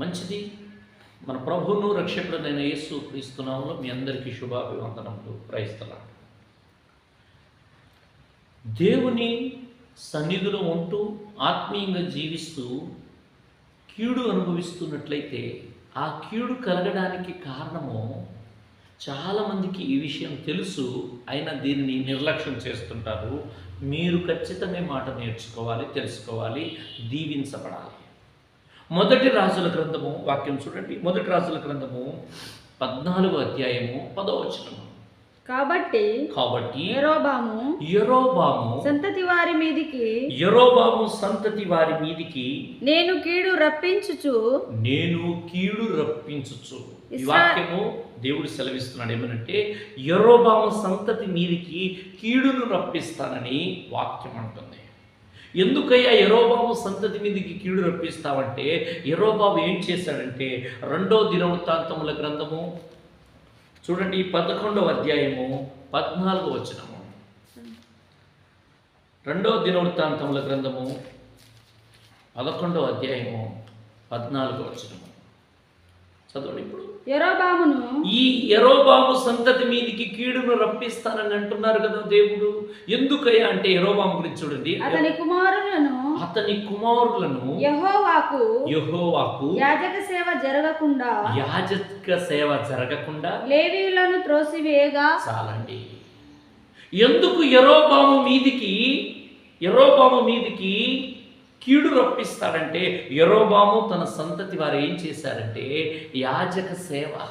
మంచిది. మన ప్రభువును రక్షకుడైన యేసు క్రీస్తునామంలో మీ అందరికీ శుభాభివందనములు. క్రైస్తలా దేవుని సన్నిధిలో ఉంటూ ఆత్మీయంగా జీవిస్తూ కీడు అనుభవిస్తున్నట్లయితే ఆ కీడు కలగడానికి కారణము చాలామందికి ఈ విషయం తెలుసు. అయినా దీనిని నిర్లక్ష్యం చేస్తుంటారు. మీరు ఖచ్చితంగా మాట నేర్చుకోవాలి తెలుసుకోవాలి దీవించబడాలి. మొదటి రాజుల గ్రంథము వాక్యం చూడండి. మొదటి రాజుల గ్రంథము పద్నాలుగో అధ్యాయము పదవచనము కాబట్టి కాబట్టి యెరోబాము యరోబాము సంతతి వారి మీదికి యరోబాము సంతతి వారి మీదికి నేను కీడు రప్పించుచు నేను కీడు రప్పించుచు. ఈ వాక్యము దేవుడు సెలవిస్తున్నాడు ఏమనంటే యరోబాము సంతతి మీదికి కీడును రప్పిస్తానని వాక్యం అంటుంది. ఎందుకయ్యా ఎరోబాబు సంతతి మీదకి కీడు రప్పిస్తావంటే? ఎరోబాబు ఏం చేశాడంటే రెండో దినవృత్తాంతముల గ్రంథము చూడండి పదకొండవ అధ్యాయము పద్నాలుగో వచనము. రెండో దినవృత్తాంతముల గ్రంథము పదకొండవ అధ్యాయము పద్నాలుగో వచనము. చదవండి ఇప్పుడు. యెరోబామును ఈ ఎరోబాము సంతతి మీదికి కీడును రప్పిస్తానని అంటున్నారు కదా దేవుడు. ఎందుకయ్యా అంటే ఎరోబాము గురించి చూడండి. అతని కుమారులను అతని కుమారులను యెహోవాకు యెహోవాకు యాజక సేవ జరగకుండా యాజక సేవ జరగకుండా లేవీయులను త్రోసివేయగా చాలండి. ఎందుకు ఎరోబాము మీదికి ఎరోబాము మీదికి కీడు రప్పిస్తాడంటే ఎరోబాము తన సంతతి వారు ఏం చేశారంటే యాజక సేవ.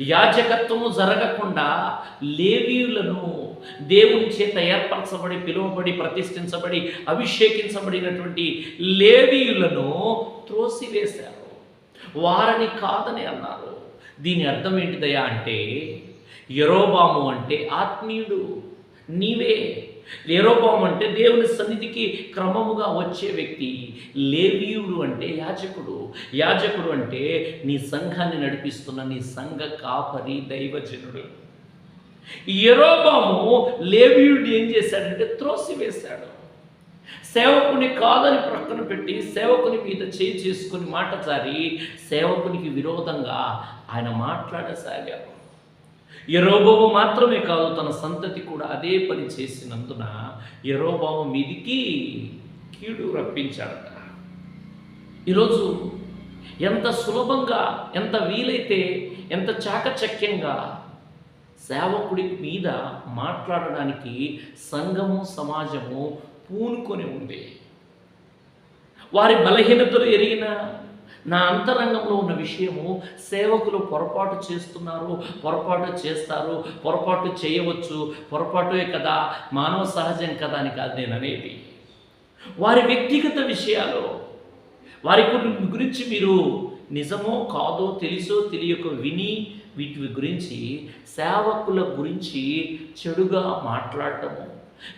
యాజకత్వము జరగకుండా లేవీయులను దేవుని చేత ఏర్పరచబడి పిలువబడి ప్రతిష్ఠించబడి అభిషేకించబడినటువంటి లేవీయులను త్రోసివేశారు. వారని కాదని అన్నారు. దీని అర్థం ఏంటిదయా అంటే యరోబాము అంటే ఆత్మీయుడు. నీవే ఎరోబాము అంటే దేవుని సన్నిధికి క్రమముగా వచ్చే వ్యక్తి. లేవీయుడు అంటే యాజకుడు. యాజకుడు అంటే నీ సంఘాన్ని నడిపిస్తున్న నీ సంఘ కాపరి దైవజనుడు. ఎరోబాము లేవీయుడు ఏం చేశాడంటే త్రోసివేశాడు సేవకుని కాదని ప్రక్కన పెట్టి సేవకుని మీద చేయి చేసుకుని మాట జారి సేవకునికి విరోధంగా ఆయన మాట్లాడసాగాడు. ఎరోబాబు మాత్రమే కాదు తన సంతతి కూడా అదే పని చేసినందున ఎరోబాబు మీదికి కీడు రప్పించాడట. ఈరోజు ఎంత సులభంగా ఎంత వీలైతే ఎంత చాకచక్యంగా సేవకుడి మీద మాట్లాడడానికి సంఘము సమాజము పూనుకొని ఉంది. వారి బలహీనతలు ఎరిగిన నా అంతరంగంలో ఉన్న విషయము సేవకులు పొరపాటు చేస్తున్నారు పొరపాటు చేస్తారు పొరపాటు చేయవచ్చు పొరపాటే కదా మానవ సహజం కదా అని కాదు నేను అనేది. వారి వ్యక్తిగత విషయాలు వారి గురించి మీరు నిజమో కాదో తెలుసో తెలియక విని వీటి గురించి సేవకుల గురించి చెడుగా మాట్లాడటము.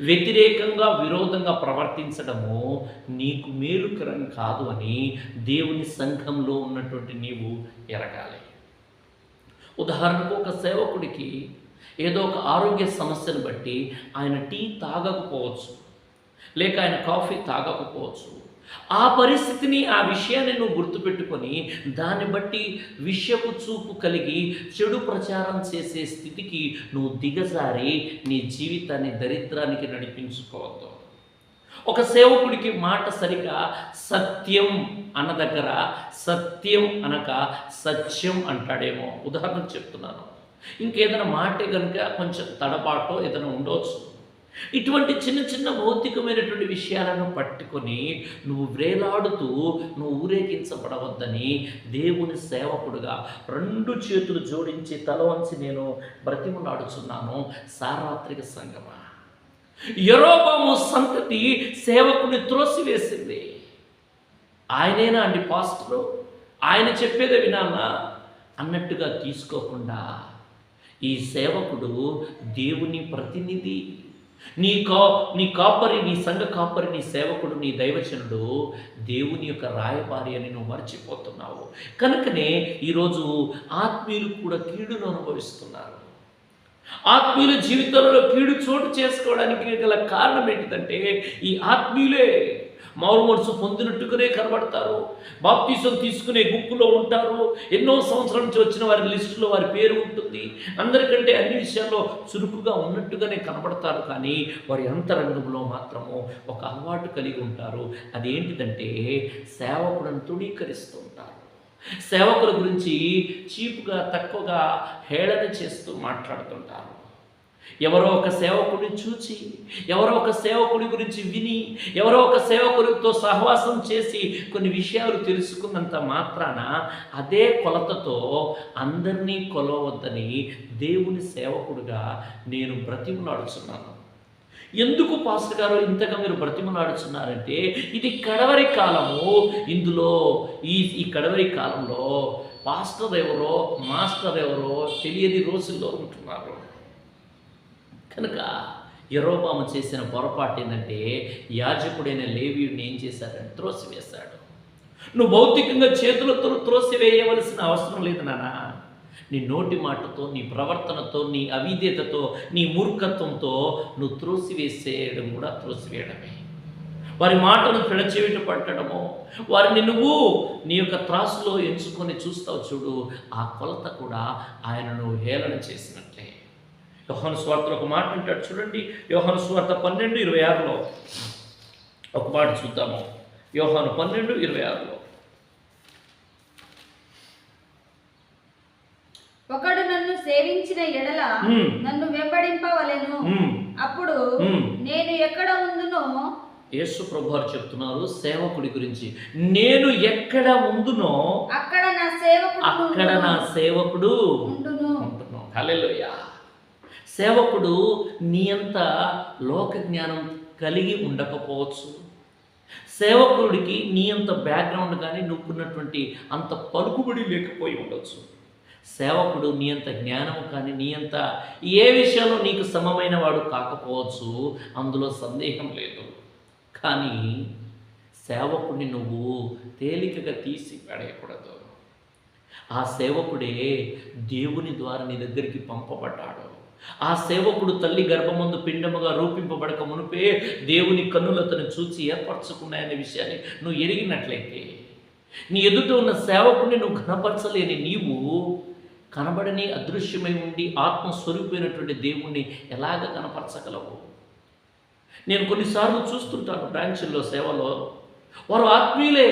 వ్యతిరేకంగా విరోధంగా ప్రవర్తించడము నీకు మేలుకరం కాదు అని దేవుని సంఘంలో ఉన్నటువంటి నీవు ఎరగాలి. ఉదాహరణకు ఒక సేవకుడికి ఏదో ఒక ఆరోగ్య సమస్యను బట్టి ఆయన టీ తాగకపోవచ్చు లేక ఆయన కాఫీ తాగకపోవచ్చు. ఆ పరిస్థితిని ఆ విషయాన్ని నువ్వు గుర్తుపెట్టుకొని దాన్ని బట్టి విషయపు చూపు కలిగి చెడు ప్రచారం చేసే స్థితికి నువ్వు దిగజారి నీ జీవితాన్ని దరిద్రానికి నడిపించుకోవద్దు. ఒక సేవకుడికి మాట సరిగా సత్యం అన్న దగ్గర సత్యం అనక సత్యం అంటాడేమో. ఉదాహరణ చెప్తున్నాను. ఇంకేదైనా మాట కనుక కొంచెం తడబాటో ఏదైనా ఉండవచ్చు ఇటువంటి చిన్న చిన్న భౌతికమైనటువంటి విషయాలను పట్టుకొని నువ్వు వ్రేలాడుతూ నువ్వు ఊరేగించబడవద్దని దేవుని సేవకుడుగా రెండు చేతులు జోడించి తల వంచి నేను బ్రతిమలాడుచున్నాను. సార్వత్రిక సంగమ. యరోబాము సంతతి సేవకుని త్రోసివేసింది. ఆయనేనా అండి పాస్టరు? ఆయన చెప్పేదే వినాలా? అన్నట్టుగా తీసుకోకుండా ఈ సేవకుడు దేవుని ప్రతినిధి నీ కా నీ కాపరి నీ సంఘ కాపరి నీ సేవకుడు నీ దైవచనుడు దేవుని యొక్క రాయబారి అని నువ్వు మర్చిపోతున్నావు. కనుకనే ఈరోజు ఆత్మీయులు కూడా కీడును అనుభవిస్తున్నారు. ఆత్మీయుల జీవితంలో కీడు చోటు చేసుకోవడానికి గల కారణం ఏంటిదంటే ఈ ఆత్మీయులే మారు మనసు పొందినట్టుగానే కనబడతారు. బాప్తీసం తీసుకునే గుంపులో ఉంటారు. ఎన్నో సంవత్సరాల నుంచి వచ్చిన వారి లిస్టులో వారి పేరు ఉంటుంది. అందరికంటే అన్ని విషయాల్లో చురుకుగా ఉన్నట్టుగానే కనబడతారు. కానీ వారి అంతరంగంలో మాత్రము ఒక అలవాటు కలిగి ఉంటారు. అదేంటిదంటే సేవకులను తృణీకరిస్తూ ఉంటారు. సేవకుల గురించి చీపుగా తక్కువగా హేళన చేస్తూ మాట్లాడుతుంటారు. ఎవరో ఒక సేవకుడిని చూచి ఎవరో ఒక సేవకుడి గురించి విని ఎవరో ఒక సేవకుడితో సహవాసం చేసి కొన్ని విషయాలు తెలుసుకున్నంత మాత్రాన అదే కొలతతో అందరినీ కొలవద్దని దేవుని సేవకుడిగా నేను బ్రతిమలాడుచున్నాను. ఎందుకు పాస్టర్ గారు ఇంతగా మీరు బ్రతిమలాడుచున్నారంటే ఇది కడవరి కాలము. ఇందులో ఈ ఈ కడవరి కాలంలో పాస్టర్ ఎవరో మాస్టర్ ఎవరో తెలియని రోజుల్లో ఉంటున్నారు. కనుక యరోబాము చేసిన పొరపాటు ఏంటంటే యాజకుడైన లేవీయుడిని ఏం చేశాడంటే త్రోసివేశాడు. నువ్వు భౌతికంగా చేతులతో త్రోసివేయవలసిన అవసరం లేదు నానా నీ నోటి మాటతో నీ ప్రవర్తనతో నీ అవిధేతతో నీ మూర్ఖత్వంతో నువ్వు త్రోసివేసేయడం కూడా త్రోసివేయడమే. వారి మాటను పిడచేవిట పట్టడము వారిని నువ్వు నీ యొక్క త్రాసులో ఎంచుకొని చూస్తావు చూడు ఆ కొలత కూడా ఆయనను హేళన చేసినట్లే. యోహాను స్వార్థలో ఒక మాట అంటాడు చూడండి యోహాను స్వార్థ పన్నెండు ఇరవై ఆరులో. ఒక మాట చూద్దాము. యోహాను పన్నెండు ఇరవై ఆరులో. ఒకడు నన్ను సేవించిన ఎడల. నన్ను వెంబడింపవలెను. అప్పుడు. నేను ఎక్కడ ఉందునో యేసు ప్రభు వారు చెప్తున్నారు సేవకుడి గురించి. నేను ఎక్కడ ఉందునో అక్కడ నా సేవకుడు అక్కడ నా. సేవకుడు ఉండును. ఉంటున్నాం హల్లెలూయా. సేవకుడు నీ అంత లోక జ్ఞానం కలిగి ఉండకపోవచ్చు. సేవకుడికి నీ అంత బ్యాక్గ్రౌండ్ కానీ నువ్వుకున్నటువంటి అంత పలుకుబడి లేకపోయి ఉండొచ్చు. సేవకుడు నీ అంత జ్ఞానం కానీ నీ అంత ఏ విషయంలో నీకు సమమైన వాడు కాకపోవచ్చు అందులో సందేహం లేదు. కానీ సేవకుడిని నువ్వు తేలికగా తీసి పడేయకూడదు. ఆ సేవకుడే దేవుని ద్వారా నీ దగ్గరికి పంపబడ్డాడు. ఆ సేవకుడు తల్లి గర్భమందు పిండముగా రూపింపబడక మునిపే దేవుని కన్నులు అతను చూసి ఏర్పరచుకున్నాయనే విషయాన్ని నువ్వు ఎరిగినట్లయితే నీ ఎదుట ఉన్న సేవకుని నువ్వు ఘనపరచలేని నీవు కనబడని అదృశ్యమై ఉండి ఆత్మస్వరూపమైనటువంటి దేవుణ్ణి ఎలాగ కనపరచగలవు? నేను కొన్నిసార్లు చూస్తుంటాను బ్రాంచుల్లో సేవలో వారు ఆత్మీయులే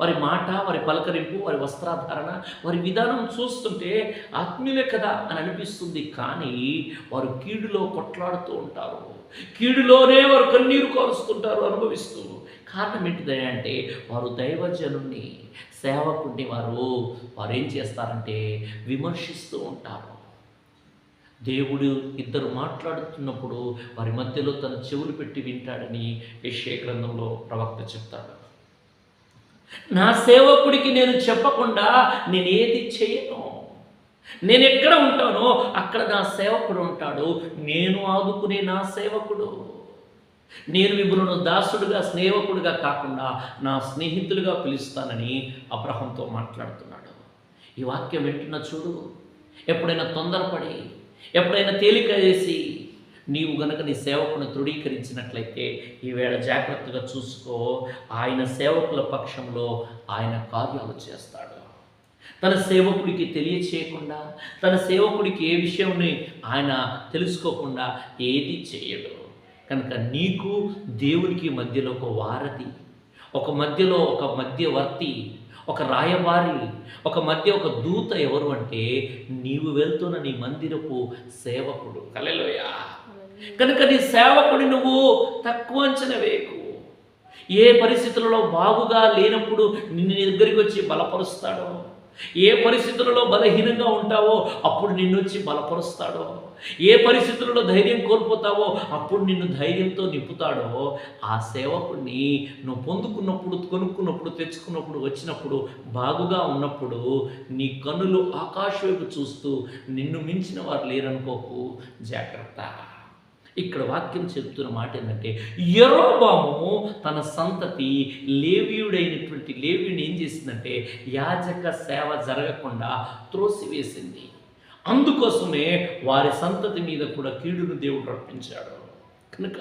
వారి మాట వారి పలకరింపు వారి వస్త్రాధారణ వారి విధానం చూస్తుంటే ఆత్మీయులే కదా అని అనిపిస్తుంది. కానీ వారు కీడులో కొట్లాడుతూ ఉంటారు. కీడులోనే వారు కన్నీరు కారుస్తుంటారు అనుభవిస్తూ. కారణం ఏంటిది అంటే వారు దైవజనుణ్ణి సేవకుడిని వారు వారు ఏం చేస్తారంటే విమర్శిస్తూ ఉంటారు. దేవుడు ఇద్దరు మాట్లాడుతున్నప్పుడు వారి మధ్యలో తన చెవులు పెట్టి వింటాడని యెషయా గ్రంథంలో ప్రవక్త చెప్తాడు. నా సేవకుడికి నేను చెప్పకుండా నేను ఏది చేయను? నేను ఎక్కడ ఉంటానో అక్కడ నా సేవకుడు ఉంటాడు. నేను ఆదుకునే నా సేవకుడు. నేను మిమ్మల్ని దాసుడుగా స్నేహకుడుగా కాకుండా నా స్నేహితులుగా పిలుస్తానని అబ్రహంతో మాట్లాడుతున్నాడు. ఈ వాక్యం వింటున్న చూడు. ఎప్పుడైనా తొందరపడి ఎప్పుడైనా తేలిక చేసి నీవు గనక నీ సేవకుని దృఢీకరించినట్లయితే ఈవేళ జాగ్రత్తగా చూసుకో ఆయన సేవకుల పక్షంలో ఆయన కార్యాలు చేస్తాడు. తన సేవకుడికి తెలియచేయకుండా తన సేవకుడికి ఏ విషయంని ఆయన తెలుసుకోకుండా ఏది చేయడు. కనుక నీకు దేవునికి మధ్యలో ఒక వారధి ఒక మధ్యలో ఒక మధ్యవర్తి ఒక రాయబారి ఒక మధ్య ఒక దూత ఎవరు అంటే నీవు వెళ్తున్న నీ మందిరపు సేవకుడు. కలలోయా కనుక నీ సేవకుడి నువ్వు తక్కువ అంచనా వేయకు. ఏ పరిస్థితులలో బాగుగా లేనప్పుడు నిన్ను నీ దగ్గరికి వచ్చి బలపరుస్తాడో? ఏ పరిస్థితులలో బలహీనంగా ఉంటావో అప్పుడు నిన్ను వచ్చి బలపరుస్తాడో? ఏ పరిస్థితులలో ధైర్యం కోల్పోతావో అప్పుడు నిన్ను ధైర్యంతో నింపుతాడో? ఆ సేవకుడిని నువ్వు పొందుకున్నప్పుడు కొనుక్కున్నప్పుడు తెచ్చుకున్నప్పుడు వచ్చినప్పుడు బాగుగా ఉన్నప్పుడు నీ కన్నులు ఆకాశ వైపు చూస్తూ నిన్ను మించిన వారు లేరనుకోకు. జాగ్రత్త. ఇక్కడ వాక్యం చెప్తున్న మాట ఏంటంటే యరోబాము తన సంతతి లేవీయుడైనటువంటి లేవీయుని ఏం చేసిందంటే యాజక సేవ జరగకుండా త్రోసివేసింది. అందుకోసమే వారి సంతతి మీద కూడా కీడును దేవుడు రప్పించాడు. కనుక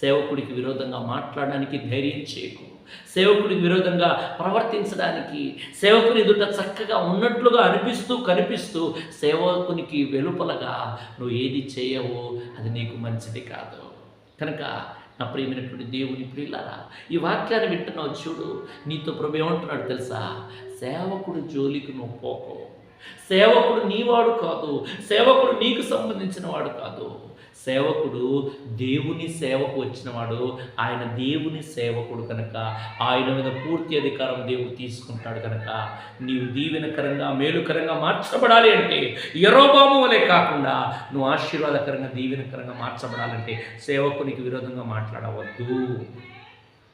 సేవకుడికి విరోధంగా మాట్లాడడానికి ధైర్యం చేయకు. సేవకుడికి విరోధంగా ప్రవర్తించడానికి సేవకుని ఎదుట చక్కగా ఉన్నట్లుగా అనిపిస్తూ కనిపిస్తూ సేవకునికి వెలుపలగా నువ్వు ఏది చేయవో అది నీకు మంచిది కాదు. కనుక నా ప్రియమైనటువంటి దేవుని ప్రియులారా ఈ వాక్యాన్ని వింటున్నావు చూడు నీతో ప్రభు ఏమంటున్నాడు తెలుసా? సేవకుడు జోలికి నువ్వు పోకో. సేవకుడు నీవాడు కాదు సేవకుడు నీకు సంబంధించిన వాడు కాదు. సేవకుడు దేవుని సేవకు వచ్చినవాడు ఆయన దేవుని సేవకుడు కనుక ఆయన మీద పూర్తి అధికారం దేవుడు తీసుకుంటాడు కనుక నీవు దీవెనకరంగా మేలుకరంగా మార్చబడాలి అంటే ఎరోబాము వలె కాకుండా నువ్వు ఆశీర్వాదకరంగా దీవెనకరంగా మార్చబడాలంటే సేవకునికి విరోధంగా మాట్లాడవద్దు.